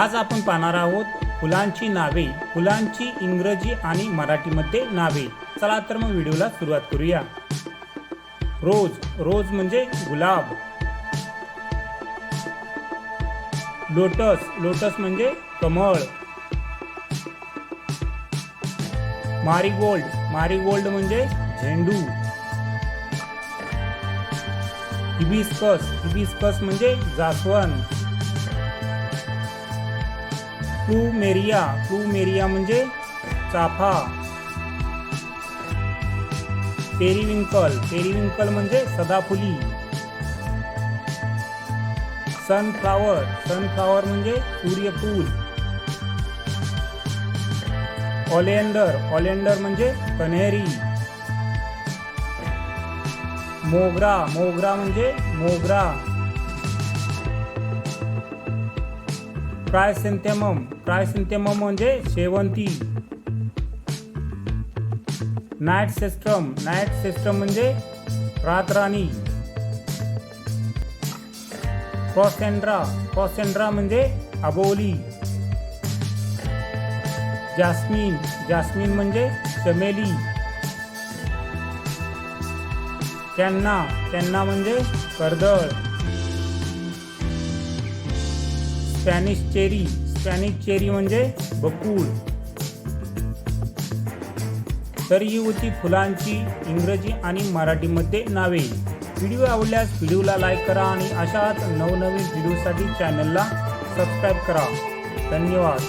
आज आपण पाहणार आहोत फुलांची नावे फुलांची इंग्रजी आणि मराठीमध्ये नावे. चला तर मग व्हिडिओला सुरुवात करूया. रोज रोज म्हणजे गुलाब. लोटस लोटस म्हणजे कमळ. मारीगोल्ड मारीगोल्ड म्हणजे झेंडू. हिबिस्कस हिबिस्कस म्हणजे जास्वंद. प्लूमेरिया प्लूमेरिया म्हणजे चाफा. पेरिविंकल पेरिविंकल म्हणजे सदाफुली. सनफ्लावर सनफ्लावर म्हणजे सूर्यफूल. ऑलेंडर ऑलेंडर म्हणजे कन्हेरी. मोगरा मोगरा म्हणजे मोगरा. क्रायसेंथेमम क्रायसेंथेमम म्हणजे शेवंती. नाईट सिस्टम नाईट सिस्टम म्हणजे रातराणी. क्रॉसेंड्रा क्रॉसेंड्रा म्हणजे अबोली. जास्मिन जास्मिन म्हणजे चमेली. त्यांना त्यांना म्हणजे कर्दळ. स्पॅनिश चेरी स्पॅनिश चेरी म्हणजे बकुळ. तर ही होती फुलांची इंग्रजी आणि मराठीमध्ये नावे. व्हिडिओ आवडल्यास व्हिडिओला लाईक करा आणि अशाच नवनवीन व्हिडिओसाठी चॅनलला सबस्क्राईब करा. धन्यवाद.